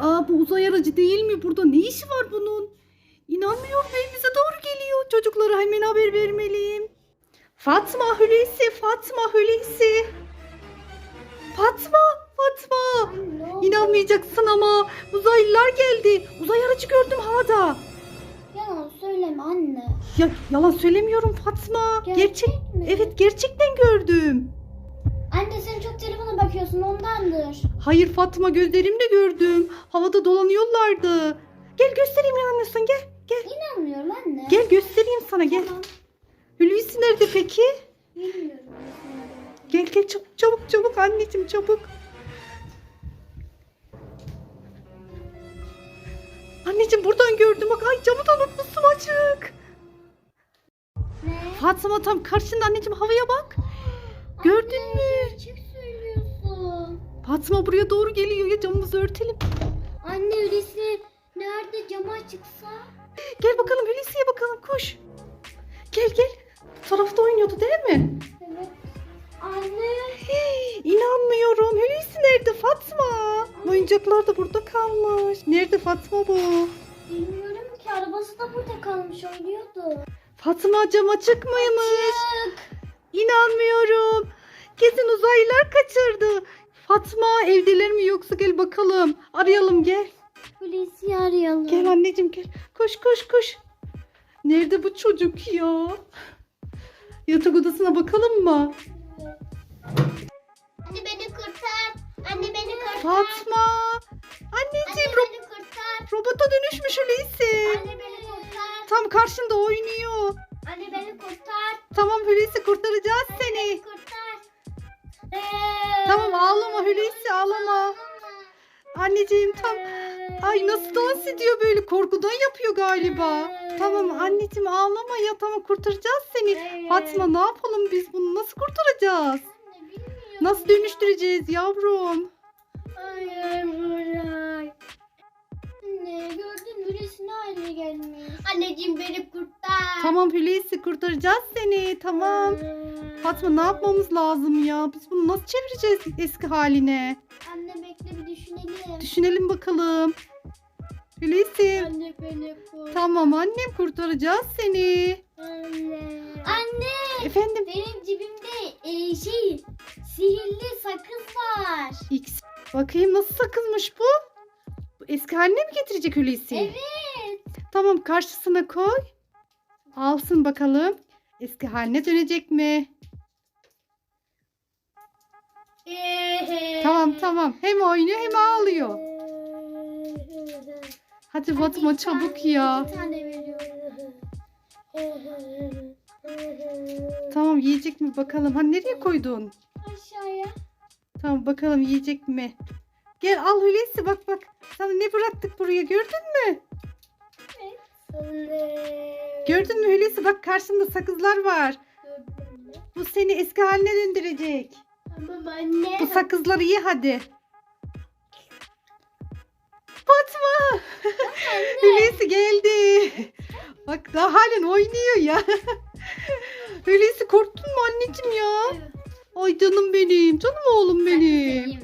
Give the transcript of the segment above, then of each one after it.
Aa bu uzay aracı değil mi? Burada ne işi var bunun? İnanmıyorum evimize doğru geliyor. Çocuklara hemen haber vermeliyim. Fatma Hulusi, Fatma Hulusi. Fatma, Fatma. İnanmayacaksın ama uzaylılar geldi. Uzay aracı gördüm havada. Yalan söyleme anne. Ya yalan söylemiyorum Fatma. Gerçek Gerçek. mi? Evet gerçekten gördüm. Anne sen çok telefona bakıyorsun ondandır. Hayır Fatma gözlerimle gördüm. Havada dolanıyorlardı. Gel göstereyim inanmıyorsan gel. Gel. İnanmıyorum anne. Gel göstereyim sana gel. Tamam. Hulusi nerede peki? Bilmiyorum. Gel gel çabuk çabuk çabuk anneciğim çabuk. Anneciğim buradan gördüm bak ay camı da unutmuşsun açık. Ne? Fatma tam karşında anneciğim havaya bak. Gördün Anne, mü? Gerçek söylüyorsun. Fatma buraya doğru geliyor ya camımızı örtelim. Anne öylesi nerede cama çıksa? Gel bakalım Hulusi'ye bakalım koş. Gel gel. Bu tarafta oynuyordu değil mi? Evet. Anne. Hey, İnanmıyorum. Hulusi nerede Fatma? Oyuncaklar da burada kalmış. Nerede Fatma bu? Bilmiyorum ki arabası da burada kalmış oynuyordu. Fatma cam açık mıymış? Çık. İnanmıyorum. Kesin uzaylılar kaçırdı. Fatma evdeler mi yoksa gel bakalım. Arayalım gel. Polisi arayalım. Gel anneciğim gel. Koş koş koş. Nerede bu çocuk ya? Yatak odasına bakalım mı? Anne beni kurtar. Anne beni kurtar. Fatma. Anneciğim Anne ro- beni kurtar. robota dönüşmüş Hulusi. Anne beni kurtar. Tam karşında oynuyor. Anne beni kurtar. Tamam Hulusi kurtaracağız Anne seni. beni kurtar. Tamam ağlama Hulusi ağlama. Anneciğim tam. Ay nasıl dans ediyor böyle korkudan yapıyor galiba. Tamam anneciğim ağlama ya tamam kurtaracağız seni. Fatma ne yapalım biz bunu nasıl kurtaracağız? Anne. Nasıl dönüştüreceğiz yavrum? Anne gördün resmi haline gelmiş. Anneciğim beni kurtar. Tamam Hulusi kurtaracağız seni tamam. Fatma ne yapmamız lazım ya? Biz bunu nasıl çevireceğiz eski haline? Anne bekle bir düşünelim. Düşünelim bakalım. Hulusi. Anne beni kurtar. Tamam annem kurtaracağız seni. Anne. Anne. Efendim Benim cebimde e, şey sihirli sakız var. X. Bakayım nasıl sakızmış bu? Bu eski haline mi getirecek Hulusi? Evet. Tamam karşısına koy. Alsın bakalım. Eski haline dönecek mi? Tamam tamam. Hem oynuyor hem ağlıyor. Hadi Fatma çabuk ya. Tamam yiyecek mi bakalım. Ha nereye koydun? Aşağıya. Tamam bakalım yiyecek mi? Gel al Hulusi bak bak. Sana ne bıraktık buraya gördün mü? Gördün mü Hulusi bak karşında sakızlar var. Bu seni eski haline döndürecek. Tamam anne. Bu sakızları ye hadi. Fatma. Hulusi geldi. Bak daha halen oynuyor ya. Hulusi korktun mu anneciğim ya? Ay canım benim. Canım oğlum benim.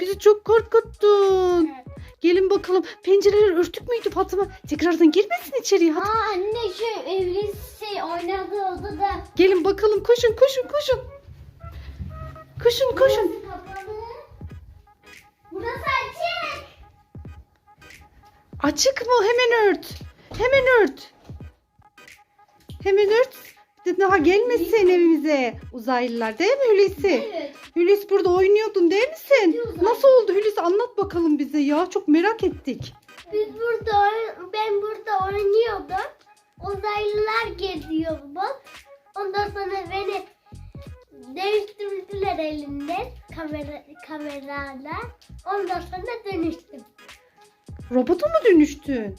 Bizi çok korkuttun. Gelin bakalım. Pencereler örtük müydü Fatma? Tekrardan girmesin içeriye. Hadi. Aa anne şu evli şey oynadığı odada. Gelin bakalım. Koşun koşun koşun. Koşun koşun. Burası kapalı. Burası açık. Açık mı? Hemen ört. Hemen ört. Hemen ört. Daha gelmesin evimize. Uzaylılar değil mi Hulusi? Evet. Hulusi burada oynuyordun değil mi sen? Hadi uzaylı. Nasıl oldu Hulusi? Anlat bakalım bize ya. Çok merak ettik. Biz burada ben burada oynuyordum. Uzaylılar geliyordu. Ondan sonra beni değiştirdiler elinden kamera kamerayla. Ondan sonra dönüştüm. Robota mı dönüştün?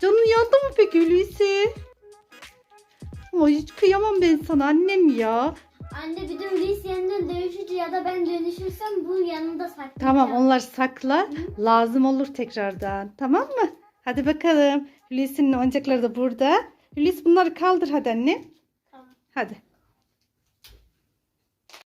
Canın yandı mı peki Hulusi? Ay hiç kıyamam ben sana annem ya. Anne bir de Hulusi yeniden dönüşünce ya da ben dönüşürsem bu yanında saklayacağım. Tamam onlar sakla. Lazım olur tekrardan. Tamam mı? Hadi bakalım. Hulusi'nin oyuncakları da burada. Hulusi bunları kaldır hadi anne. Tamam. Hadi.